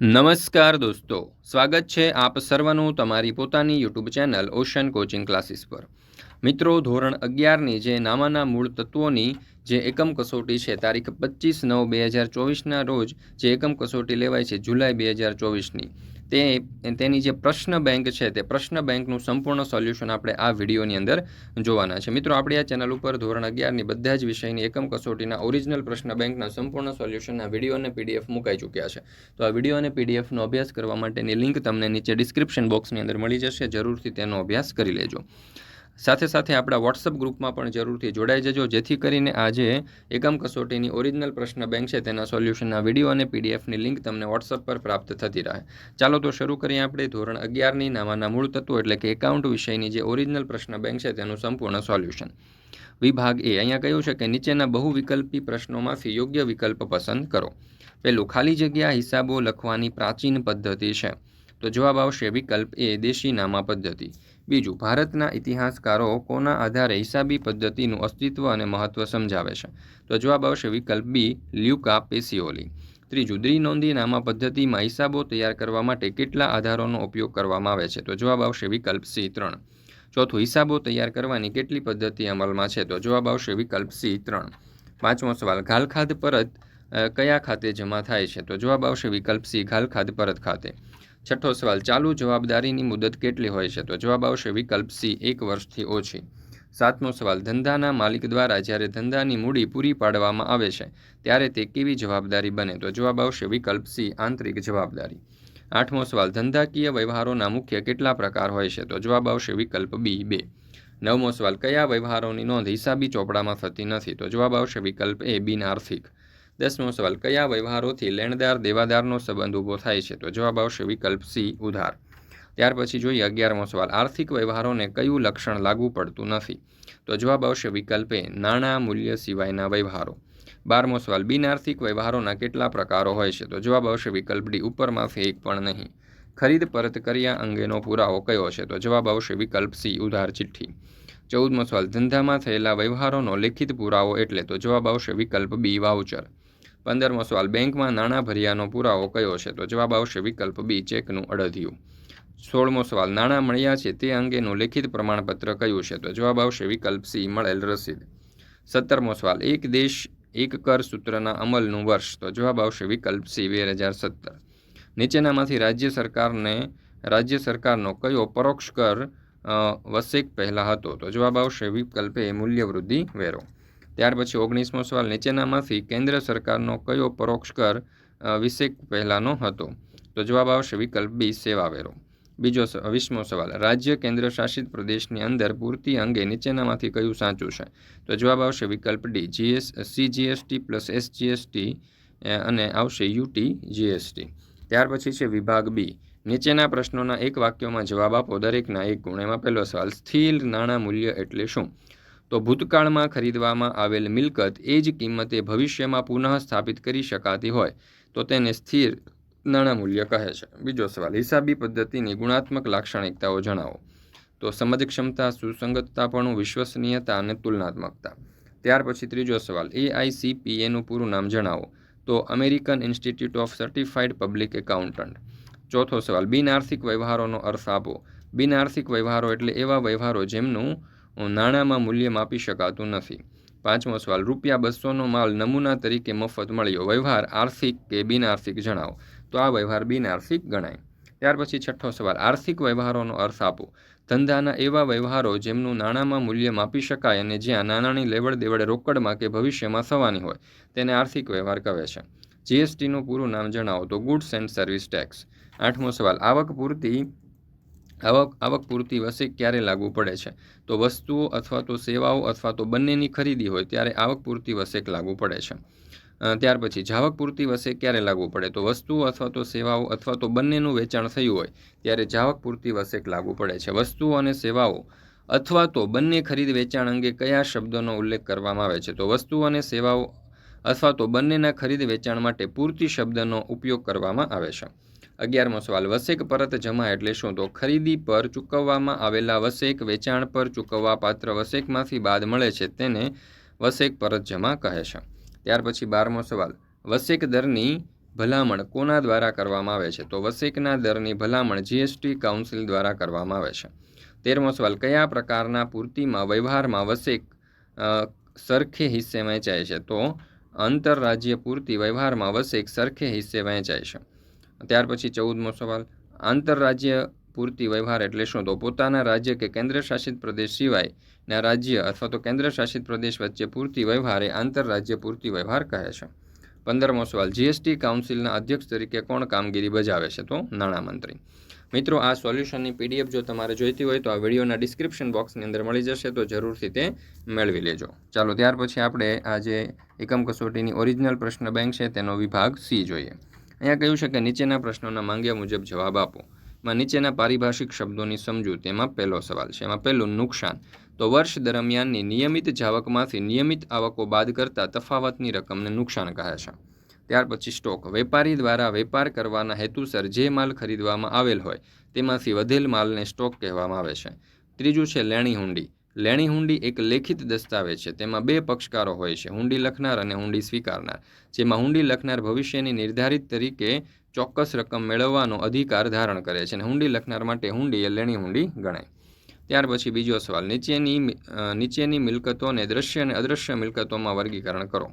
નમસ્કાર દોસ્તો, સ્વાગત છે આપ સર્વનું તમારી પોતાની YouTube channel ocean coaching classes પર. મિત્રો, ધોરણ અગિયારની જે નામાના મૂળ તત્વોની જે એકમ કસોટી છે, તારીખ પચીસ નવ બે હજાર ચોવીસના રોજ જે એકમ કસોટી લેવાય છે, જુલાઈ બે હજાર ચોવીસની. તે તેની જે પ્રશ્ન બેંક છે તે પ્રશ્ન બેંકનું સંપૂર્ણ સોલ્યુશન આપણે આ વિડીયોની અંદર જોવાના છે. મિત્રો, આપણી આ ચેનલ ઉપર ધોરણ અગિયારની બધા જ વિષયની એકમ કસોટીના ઓરિજિનલ પ્રશ્ન બેંકના સંપૂર્ણ સોલ્યુશનના વીડિયો અને પીડીએફ મુકાઈ ચૂક્યા છે. તો આ વીડિયો અને પીડીએફનો અભ્યાસ કરવા માટેની લિંક તમને નીચે ડિસ્ક્રિપ્શન બોક્સની અંદર મળી જશે. જરૂરથી તેનો અભ્યાસ કરી લેજો. સાથે સાથે આપણા વોટ્સઅપ ગ્રુપમાં પણ જરૂરથી જોડાઈ જજો. જેથી કરીને આજે એકમ કસોટીની ઓરિજિનલ પ્રશ્ન બેંક છે. તેના સોલ્યુશનના વીડિયો અને પીડીએફની લિંક તમને વોટ્સઅપ પર પ્રાપ્ત થતી રહે. ચાલો તો શરૂ કરીએ આપણે ધોરણ અગિયારની નામાના મૂળ તત્વો એટલે કે એકાઉન્ટ વિષયની જે ઓરિજિનલ પ્રશ્ન બેંક છે તેનું સંપૂર્ણ સોલ્યુશન. વિભાગ એ અહીંયા કહ્યું છે કે નીચેના બહુ વિકલ્પી પ્રશ્નોમાંથી યોગ્ય વિકલ્પ પસંદ કરો. પહેલું ખાલી જગ્યા હિસાબો લખવાની પ્રાચીન પદ્ધતિ છે. તો જવાબ આવશે વિકલ્પ એ દેશી નામા પદ્ધતિ. બીજું, ભારતના ઇતિહાસકારો કોના આધારે હિસાબી પદ્ધતિનું અસ્તિત્વ અને મહત્વ સમજાવે છે? તો જવાબ આવશે વિકલ્પ બી, લ્યુકા પેસિઓલી. ત્રીજું દ્વિનોંધી નામા પદ્ધતિમાં હિસાબો તૈયાર કરવા માટે કેટલા આધારોનો ઉપયોગ કરવામાં આવે છે? તો જવાબ આવશે વિકલ્પ સી, ત્રણ. ચોથું, હિસાબો તૈયાર કરવાની કેટલી પદ્ધતિ અમલમાં છે? તો જવાબ આવશે વિકલ્પ સી, ત્રણ. પાંચમો સવાલ, ઘાલખાદ પરત કયા ખાતે જમા થાય છે? તો જવાબ આવશે વિકલ્પ સી, ઘાલખાદ પરત ખાતે. છઠ્ઠો સવાલ, ચાલુ જવાબદારીની મુદત કેટલી હોય છે? તો જવાબ આવશે વિકલ્પ સી, એક વર્ષથી ઓછી. સાતમો સવાલ, ધંધાના માલિક દ્વારા જ્યારે ધંધાની મૂડી પૂરી પાડવામાં આવે છે, ત્યારે તે કેવી જવાબદારી બને? તો જવાબ આવશે વિકલ્પ સી, આંતરિક જવાબદારી. આઠમો સવાલ, ધંધાકીય વ્યવહારોના મુખ્ય કેટલા પ્રકાર હોય છે? તો જવાબ આવશે વિકલ્પ બી, બે. નવમો સવાલ, કયા વ્યવહારોની નોંધ હિસાબી ચોપડામાં થતી નથી? તો જવાબ આવશે વિકલ્પ એ, બિન આર્થિક. દસમો સવાલ, કયા વ્યવહારોથી લેણદાર દેવાદારનો સંબંધ ઊભો થાય છે? તો જવાબ આવશે વિકલ્પ સી, ઉધાર. ત્યાર પછી જોઈએ અગિયારમો સવાલ, આર્થિક વ્યવહારોને કયું લક્ષણ લાગુ પડતું નથી? તો જવાબ આવશે વિકલ્પે નાણાં મૂલ્ય સિવાયના વ્યવહારો. બારમો સવાલ, બિનઆર્થિક વ્યવહારોના કેટલા પ્રકારો હોય છે? તો જવાબ આવશે વિકલ્પ ડી, ઉપરમાંથી એક પણ નહીં. ખરીદ પરત કર્યા અંગેનો પુરાવો કયો છે? તો જવાબ આવશે વિકલ્પ સી, ઉધાર ચિઠ્ઠી. ચૌદમો સવાલ, ધંધામાં થયેલા વ્યવહારોનો લેખિત પુરાવો એટલે? તો જવાબ આવશે વિકલ્પ બી, વાઉચર. પંદરમો સવાલ, બેંકમાં નાણાં ભર્યાનો પુરાવો કયો છે? તો જવાબ આવશે વિકલ્પ બી, ચેકનું અડધિયું. સોળમો સવાલ, નાણાં મળ્યા છે તે અંગેનું લેખિત પ્રમાણપત્ર કયું છે? તો જવાબ આવશે વિકલ્પ સી, મળેલ રસીદ. સત્તરમો સવાલ, એક દેશ એક કર સૂત્રના અમલનું વર્ષ? તો જવાબ આવશે વિકલ્પ સી, બે હજાર સત્તર. નીચેનામાંથી રાજ્ય સરકારને, રાજ્ય સરકારનો કયો પરોક્ષ કર વસેક પહેલાં હતો? તો જવાબ આવશે વિકલ્પે મૂલ્યવૃદ્ધિ વેરો. ત્યાર પછી ઓગણીસમો સવાલ, નીચેનામાંથી કેન્દ્ર સરકારનો કયો પરોક્ષ કર વિશે પહેલાંનો હતો? તો જવાબ આવશે વિકલ્પ બી, સેવાવેરો. બીજો વીસમો સવાલ, રાજ્ય કેન્દ્ર શાસિત પ્રદેશની અંદર પૂર્તિ અંગે નીચેનામાંથી કયું સાચું છે? તો જવાબ આવશે વિકલ્પ D, GS C GST plus S GST અને આવશે યુટી જીએસટી ત્યાર પછી છે વિભાગ બી. નીચેના પ્રશ્નોના એક વાક્યોમાં જવાબ આપો. દરેકના એક ગુણ પહેલો સવાલ, સ્થિર નાણાં મૂલ્ય એટલે શું? તો ભૂતકાળમાં ખરીદવામાં આવેલ મિલકત એ જ કિંમતે ભવિષ્યમાં પુનઃ સ્થાપિત કરી શકાતી હોય, તો તેને સ્થિર નાણાં મૂલ્ય કહે છે. બીજો સવાલ, હિસાબી પદ્ધતિની ગુણાત્મક લાક્ષણિકતાઓ જણાવો. તો સમજ ક્ષમતા સુસંગતતાપણું વિશ્વસનીયતા અને તુલનાત્મકતા. ત્યાર પછી ત્રીજો સવાલ એઆઈસીપીએનું પૂરું નામ જણાવો. તો American Institute of Certified Public Accountant. ચોથો સવાલ, બિન આર્થિક વ્યવહારોનો અર્થ આપો. બિન આર્થિક વ્યવહારો એટલે એવા વ્યવહારો જેમનું નાણાંમાં મૂલ્ય માપી શકાતું નથી. પાંચમો સવાલ, રૂપિયા બસોનો માલ નમૂના તરીકે મફત મળ્યો. વ્યવહાર આર્થિક કે બિનઆર્થિક જણાવો. તો આ વ્યવહાર બિનઆર્થિક ગણાય. ત્યાર પછી છઠ્ઠો સવાલ, આર્થિક વ્યવહારોનો અર્થ આપો. ધંધાના એવા વ્યવહારો જેમનું નાણાંમાં મૂલ્ય માપી શકાય અને જ્યાં નાણાંની લેવડ દેવડ રોકડમાં કે ભવિષ્યમાં થવાની હોય, તેને આર્થિક વ્યવહાર કહે છે. જીએસટીનું પૂરું નામ જણાવો તો ગુડ્સ એન્ડ સર્વિસ ટેક્સ આઠમો સવાલ, આવક પૂરતી આવક આવક પૂરતી વસેક ક્યારે લાગુ પડે છે? તો વસ્તુઓ અથવા તો સેવાઓ અથવા તો બંનેની ખરીદી હોય ત્યારે આવક પૂરતી વસેક લાગુ પડે છે. ત્યાર પછી જાવક પૂરતી વસેક ક્યારે લાગુ પડે? તો વસ્તુઓ અથવા તો સેવાઓ અથવા તો બંનેનું વેચાણ થયું હોય ત્યારે જાવક પૂરતી વસેક લાગુ પડે છે. વસ્તુઓ અને સેવાઓ અથવા તો બંને ખરીદ વેચાણ અંગે કયા શબ્દોનો ઉલ્લેખ કરવામાં આવે છે? તો વસ્તુઓ અને સેવાઓ અથવા તો બંનેના ખરીદ વેચાણ માટે પૂરતી શબ્દનો ઉપયોગ કરવામાં આવે છે. અગિયારમો સવાલ, વસેક પરત જમા એટલે શું? તો ખરીદી પર ચૂકવવામાં આવેલા વસેક વેચાણ પર ચૂકવવા પાત્ર વસેકમાંથી બાદ મળે છે તેને વસેક પરત જમા કહે છે. ત્યાર પછી બારમો સવાલ, વસેક દરની ભલામણ કોના દ્વારા કરવામાં આવે છે? તો વસેકના દરની ભલામણ જીએસટી કાઉન્સિલ દ્વારા કરવામાં આવે છે. તેરમો સવાલ, કયા પ્રકારના પૂર્તિમાં, વ્યવહારમાં વસેક સરખે હિસ્સે વહેંચાય છે? તો આંતરરાજ્ય પૂરતી વ્યવહારમાં વસેક સરખે હિસ્સે વહેંચાય છે. ત્યાર પછી ચૌદમો સવાલ, આંતરરાજ્ય પૂરતી વ્યવહાર એટલે શું? તો પોતાના રાજ્ય કે કેન્દ્ર શાસિત પ્રદેશ સિવાયના રાજ્ય અથવા તો કેન્દ્ર શાસિત પ્રદેશ વચ્ચે પૂરતી વ્યવહાર એ આંતરરાજ્ય પૂર્તિ વ્યવહાર કહે છે. પંદરમો સવાલ જીએસટી કાઉન્સિલના અધ્યક્ષ તરીકે કોણ કામગીરી બજાવે છે? તો નાણામંત્રી. મિત્રો, આ સોલ્યુશનની પીડીએફ જો તમારે જોઈતી હોય તો આ વિડીયોના ડિસ્ક્રિપ્શન બોક્સની અંદર મળી જશે, તો જરૂરથી તે મેળવી લેજો. ચાલો, ત્યાર પછી આપણે આ જે એકમ કસોટીની ઓરિજિનલ પ્રશ્ન બેંક છે, તેનો વિભાગ સી જોઈએ. અહીંયા કહ્યું છે કે નીચેના પ્રશ્નોના માંગ્યા મુજબ જવાબ આપો. માં નીચેના પારિભાષિક શબ્દોની સમજૂ, તેમાં પહેલો સવાલ છે. એમાં પહેલું, નુકસાન. તો વર્ષ દરમિયાનની નિયમિત જાવકમાંથી નિયમિત આવકો બાદ કરતા તફાવતની રકમને નુકસાન કહે છે. ત્યાર પછી સ્ટોક. વેપારી દ્વારા વેપાર કરવાના હેતુસર જે માલ ખરીદવામાં આવેલ હોય, તેમાંથી વધેલ માલને સ્ટોક કહેવામાં આવે છે. ત્રીજું છે લેણી હુંડી. લેણી હુંડી એક લેખિત દસ્તાવેજ છે. તેમાં બે પક્ષકારો હોય છે, હુંડી લખનાર અને હુંડી સ્વીકારનાર. જેમાં હુંડી લખનાર ભવિષ્યની નિર્ધારિત તરીકે ચોક્કસ રકમ મેળવવાનો અધિકાર ધારણ કરે છે અને હુંડી લખનાર માટે હુંડી એ લેણી હુંડી ગણાય. ત્યાર પછી બીજો સવાલ. નીચેની નીચેની મિલકતોને દ્રશ્ય અને અદૃશ્ય મિલકતોમાં વર્ગીકરણ કરો.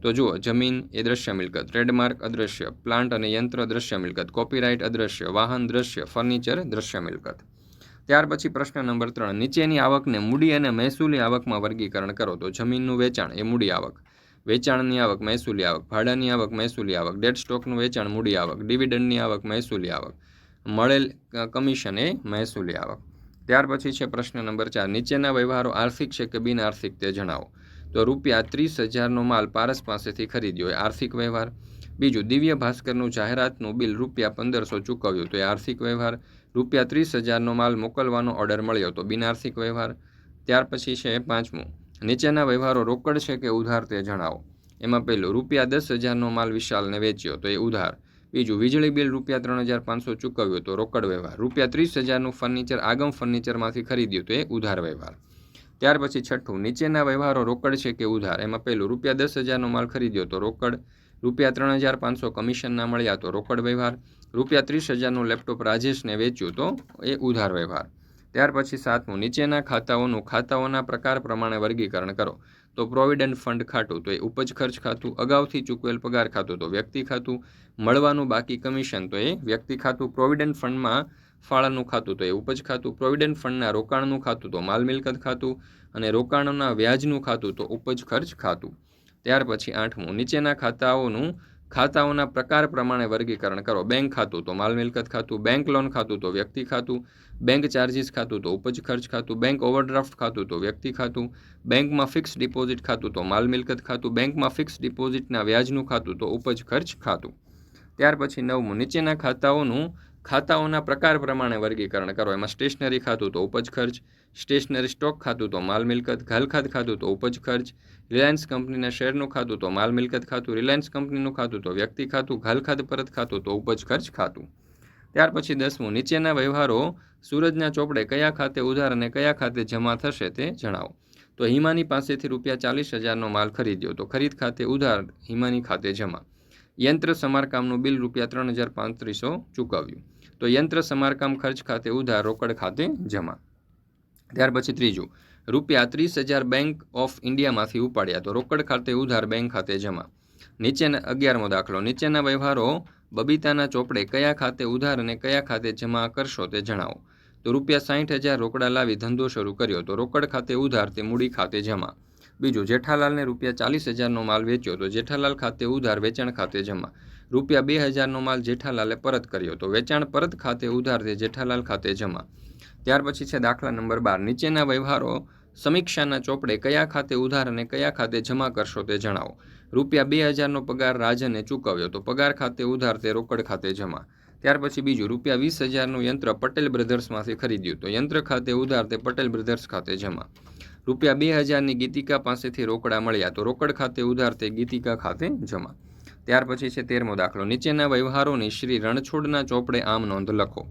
તો જુઓ, જમીન એ દ્રશ્ય મિલકત ટ્રેડમાર્ક અદ્રશ્ય પ્લાન્ટ અને યંત્ર દ્રશ્ય મિલકત કોપીરાઇટ અદ્રશ્ય, વાહન દ્રશ્ય ફર્નિચર દ્રશ્ય મિલકત. ત્યાર પછી પ્રશ્ન નંબર ત્રણ, નીચેની આવકને મૂડી અને મહેસૂલી આવકમાં વર્ગીકરણ કરો. તો જમીનનું વેચાણ એ મૂડી આવક. વેચાણની આવક મહેસૂલી આવક, ભાડાની આવક મહેસૂલી આવક ડેડ સ્ટોકનું વેચાણ મૂડી આવક ડિવિડન્ડની આવક મહેસૂલી આવક, મળેલ કમિશન એ મહેસૂલી આવક. ત્યાર પછી છે પ્રશ્ન નંબર ચાર, નીચેના વ્યવહારો આર્થિક છે કે બિનઆર્થિક તે જણાવો. તો રૂપિયા ત્રીસ હજારનો માલ પારસ પાસેથી ખરીદ્યો એ આર્થિક વ્યવહાર. બીજું, દિવ્ય ભાસ્કરનું જાહેરાતનું બિલ રૂપિયા પંદરસો ચૂકવ્યું. તો એ આર્થિક વ્યવહાર. રૂપિયા ત્રીસ હજારનો માલ મોકલવાનો ઓર્ડર મળ્યો તો બિન આર્થિક વ્યવહાર. ત્યાર પછી છે પાંચમું, નીચેના વ્યવહારો રોકડ છે કે ઉધાર તે જણાવો? એમાં પહેલું, રૂપિયા દસ હજારનો માલ વિશાલને વેચ્યો તો એ ઉધાર. બીજું, વીજળી બિલ રૂપિયા ત્રણ હજાર પાંચસો ચૂકવ્યું તો રોકડ વ્યવહાર. રૂપિયા ત્રીસ હજારનું ફર્નિચર, આગમ ફર્નિચરમાંથી ખરીદ્યું તો એ ઉધાર વ્યવહાર. ત્યાર પછી છઠ્ઠું, નીચેના વ્યવહારો રોકડ છે કે ઉધાર? એમાં પહેલું, રૂપિયા દસ હજારનો માલ ખરીદ્યો તો રોકડ, રૂપિયા ત્રણ હજાર પાંચસો કમિશનના મળ્યા તો રોકડ વ્યવહાર, રૂપિયા ત્રીસ હજારનું લેપટોપ રાજેશને વેચ્યું તો એ ઉધાર વ્યવહાર. ત્યાર પછી સાતમું, નીચેના ખાતાઓનું ખાતાઓના પ્રકાર પ્રમાણે વર્ગીકરણ કરો. તો પ્રોવિડન્ટ ફંડ ખાતું, તો એ ઉપજ ખર્ચ ખાતું, અગાઉથી ચૂકવેલ પગાર ખાતું, તો વ્યક્તિ ખાતું, મળવાનું બાકી કમિશન, તો એ વ્યક્તિ ખાતું પ્રોવિડન્ટ ફંડમાં ફાળાનું ખાતું તો એ ઉપજ ખાતું પ્રોવિડન્ટ ફંડના રોકાણનું ખાતું તો માલ મિલકત ખાતું અને રોકાણોના વ્યાજનું ખાતું તો ઉપજ ખર્ચ ખાતું. ત્યાર પછી આઠમું, નીચેના ખાતાઓનું, ખાતાઓના પ્રકાર પ્રમાણે વર્ગીકરણ કરો. બેંક ખાતું તો માલ મિલકત ખાતું, બેંક લોન ખાતું તો વ્યક્તિ ખાતું, બેંક ચાર્જિસ ખાતું તો ઉપજ ખર્ચ ખાતું, બેંક ઓવરડ્રાફ્ટ ખાતું તો વ્યક્તિ ખાતું, બેંકમાં ફિક્સ ડિપોઝિટ ખાતું તો માલ મિલકત ખાતું, બેંકમાં ફિક્સ ડિપોઝિટના વ્યાજનું ખાતું તો ઉપજ ખર્ચ ખાતું. ત્યાર પછી નવમું, નીચેના ખાતાઓનું ખાતાઓના પ્રકાર પ્રમાણે વર્ગીકરણ કરો. એમાં સ્ટેશનરી ખાતું તો ઉપજ ખર્ચ, સ્ટેશનરી સ્ટોક ખાતું તો માલ મિલકત, ઘાલખાદ ખાતું તો ઉપજ ખર્ચ, રિલાયન્સ કંપનીના શેરનું ખાતું તો માલ મિલકત ખાતું, રિલાયન્સ કંપનીનું ખાતું તો વ્યક્તિ ખાતું, ઘાલખાદ પરત ખાતું તો ઉપજ ખર્ચ ખાતું. ત્યાર પછી દસમું, નીચેના વ્યવહારો, સૂરજના ચોપડે કયા ખાતે ઉધાર અને કયા ખાતે જમા થશે તે જણાવો. તો હિમાની પાસેથી રૂપિયા ચાલીસ હજારનો માલ ખરીદ્યો તો ખરીદ ખાતે ઉધાર હિમાની ખાતે જમા. યંત્ર સમારકામનું બિલ રૂપિયા ત્રણ હજાર પાંત્રીસો ચૂકવ્યું. તો યંત્ર સમારકામ ખર્ચ ખાતે ઉધાર, રોકડ ખાતે જમા. ત્યાર પછી ત્રીજું, રૂપિયા ત્રીસ હજાર બેંક ઓફ ઇન્ડિયામાંથી ઉપાડ્યા. તો રોકડ ખાતે ઉધાર બેંક ખાતે જમા. નીચેના અગિયારમો દાખલો, નીચેના વ્યવહારો, બબીતાના ચોપડે કયા ખાતે ઉધાર અને કયા ખાતે જમા કરશો તે જણાવો. તો રૂપિયા સાઠ હજાર રોકડા લાવી ધંધો શરૂ કર્યો. તો રોકડ ખાતે ઉધાર તે મૂડી ખાતે જમા. બીજું, જેઠાલાલને રૂપિયા ચાલીસ હજારનો માલ વેચ્યો તો જેઠાલાલ ખાતે ઉધાર વેચાણ ખાતે જમા. રૂપિયા બે હજારનો માલ જેઠાલાલે પરત કર્યો તો વેચાણ પરત ખાતે ઉધાર તે જેઠાલાલ ખાતે જમા. ત્યાર પછી છે દાખલા નંબર બાર. નીચેના વ્યવહારો, સમીક્ષાના ચોપડે કયા ખાતે ઉધાર અને કયા ખાતે જમા કરશો તે જણાવો. રૂપિયા બે હજારનો પગાર રાજને ચૂકવ્યો તો પગાર ખાતે ઉધાર તે રોકડ ખાતે જમા. ત્યાર પછી બીજું, રૂપિયા વીસ હજારનું યંત્ર પટેલ બ્રધર્સમાંથી ખરીદ્યું તો યંત્ર ખાતે ઉધાર તે પટેલ બ્રધર્સ ખાતે જમા. રૂપિયા બે હજારની ગીતિકા પાસેથી રોકડા મળ્યા તો રોકડ ખાતે ઉધાર તે ગીતિકા ખાતે જમા. ત્યાર પછી છે તેરમો દાખલો. નીચેના વ્યવહારોની શ્રી રણછોડના ચોપડે આમ નોંધ લખો.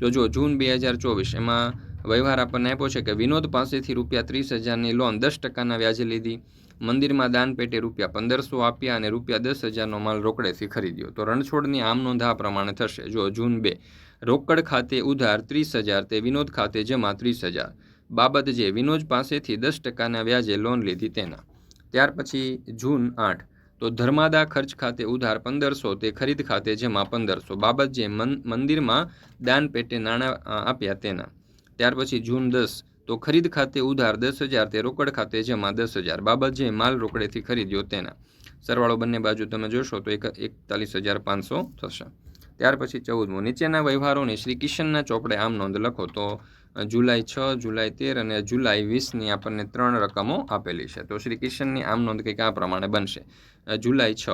તો જો જૂન બે હજાર ચોવીસ, એમાં વ્યવહાર આપણને આપ્યો છે કે વિનોદ પાસેથી રૂપિયા ત્રીસ હજારની લોન દસ ટકાના વ્યાજે લીધી. મંદિરમાં દાન પેટે રૂપિયા પંદરસો આપ્યા અને રૂપિયા દસ હજારનો માલ રોકડેથી ખરીદ્યો. તો રણછોડની આમ નોંધ આ પ્રમાણે થશે. જો જૂન બે, રોકડ ખાતે ઉધાર ત્રીસ હજાર, તે વિનોદ ખાતે જમા ત્રીસ હજાર. બાબત જે, વિનોદ પાસેથી દસ ટકાના વ્યાજે લોન લીધી તેના. ત્યાર પછી જૂન આઠ, તો ધર્માદા ખર્ચ ખાતે ઉધાર પંદરસો, તે ખરીદ ખાતે જેમાં પંદરસો. બાબત જે મંદિરમાં દાન પેટે નાણાં આપ્યા તેના. ત્યાર પછી જૂન દસ, તો ખરીદ ખાતે ઉધાર દસ હજાર, તે રોકડ ખાતે જેમાં દસ હજાર. બાબત જે, માલ રોકડેથી ખરીદ્યો તેના. સરવાળો બંને બાજુ તમે જોશો તો એક, એકતાલીસ હજાર પાંચસો થશે. ત્યાર પછી ચૌદમું, નીચેના વ્યવહારોની શ્રી કિશનના ચોપડે આમ નોંધ લખો તો જુલાઈ છ, જુલાઈ તેર અને જુલાઈ વીસની આપણને ત્રણ રકમો આપેલી છે. તો શ્રી કિશનની આમ નોંધ કંઈક આ પ્રમાણે બનશે. જુલાઈ છ.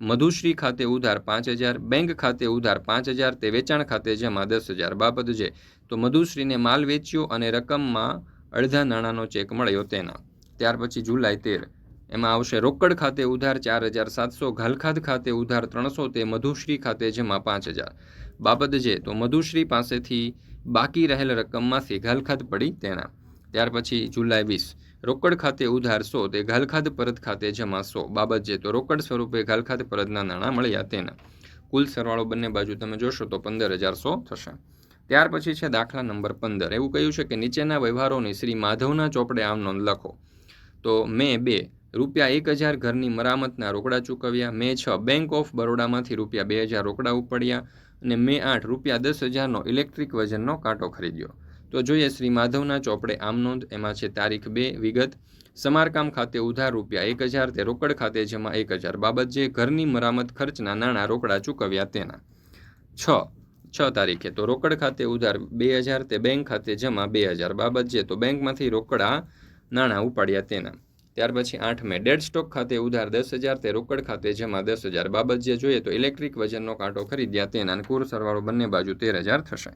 મધુશ્રી ખાતે ઉધાર પાંચ હજાર, બેંક ખાતે ઉધાર પાંચ હજાર, તે વેચાણ ખાતે જમા દસ હજાર બાબત છે. તો મધુશ્રીને માલ વેચ્યો અને રકમમાં અડધા નાણાંનો ચેક મળ્યો તેના. ત્યાર પછી જુલાઈ તેર. એમાં આવશે રોકડ ખાતે ઉધાર ચાર હજાર સાતસો, ઘાલખાદ ખાતે ઉધાર ત્રણસો, તે મધુશ્રી ખાતે જમા પાંચ હજાર. બાબત જે તો મધુશ્રી પાસેથી બાકી રહેલ રકમમાંથી ઘાલખાદ પડી તેના. ત્યાર પછી જુલાઈ વીસ, રોકડ ખાતે ઉધાર સો, તે ઘાલખાદ પરત ખાતે જમા સો બાબત જે તો રોકડ સ્વરૂપે ઘાલખાત પરતના નાણાં મળ્યા તેના. કુલ સરવાળો બંને બાજુ તમે જોશો તો પંદર હજાર સો થશે. ત્યાર પછી છે દાખલા નંબર પંદર. એવું કહ્યું છે કે નીચેના વ્યવહારોની શ્રી માધવના ચોપડે આમ નોંધ લખો. તો મેં બે, રૂપિયા એક હજાર ઘરની મરામતના રોકડા ચૂકવ્યા. મેં છ બેંક ઓફ બરોડામાંથી રૂપિયા બે હજાર રોકડા ઉપડ્યા. અને મે આઠ રૂપિયા દસ હજારનો ઇલેક્ટ્રિક વજનનો કાંટો ખરીદ્યો. તો જોઈએ શ્રી માધવના ચોપડે આમ નોંધ, એમાં છે તારીખ બે, વિગત. સમારકામ ખાતે ઉધાર રૂપિયા એક હજાર, તે રોકડ ખાતે જમા એક હજાર બાબત જે ઘરની મરામત ખર્ચના નાણાં રોકડા ચૂકવ્યા તેના. છ છ તારીખે તો રોકડ ખાતે ઉધાર બે હજાર, તે બેંક ખાતે જમા બે હજાર બાબત જે તો બેંકમાંથી રોકડા નાણાં ઉપાડ્યા તેના. ત્યાર પછી આઠ મે. ડેડ સ્ટોક ખાતે ઉધાર દસ હજાર તે રોકડ ખાતે, જમા દસ હજાર બાબત જે જોઈએ તો ઇલેક્ટ્રિક વજનનો કાંટો ખરીદ્યા તેના કુર સરવાળો બંને બાજુ તેર હજાર થશે.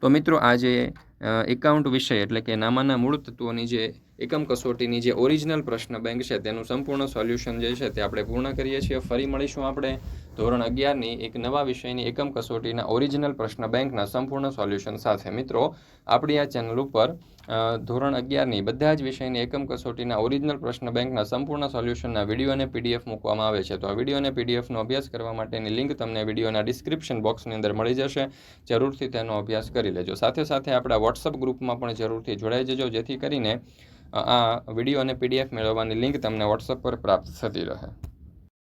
તો મિત્રો આ જે એકાઉન્ટ વિષય એટલે કે નામાના મૂળ તત્વોની જે એકમ કસોટીની જે ઓરિજિનલ પ્રશ્ન બેંક છે, તેનું સંપૂર્ણ સોલ્યુશન જે છે તે આપણે પૂર્ણ કરીએ છીએ. ફરી મળીશું આપણે ધોરણ અગિયારની એક નવા વિષયની એકમ કસોટીના ઓરિજિનલ પ્રશ્ન બેંકના સંપૂર્ણ સોલ્યુશન સાથે. મિત્રો, આપણી આ ચેનલ ઉપર ધોરણ અગિયારની બધા જ વિષયની એકમ કસોટીના ઓરિજિનલ પ્રશ્ન બેંકના સંપૂર્ણ સોલ્યુશનના વીડિયો અને પીડીએફ મૂકવામાં આવે છે. તો આ વીડિયો અને પીડીએફનો અભ્યાસ કરવા માટેની લિંક તમને વિડીયોના ડિસ્ક્રિપ્શન બોક્સની અંદર મળી જશે. જરૂરથી તેનો અભ્યાસ કરી લેજો. સાથે સાથે આપણા વોટ્સઅપ ગ્રુપમાં પણ જરૂરથી જોડાઈ જજો, જેથી કરીને આ વીડિયો અને પીડીએફ મેળવવાની લિંક તમને વોટ્સઅપ પર પ્રાપ્ત થતી રહે.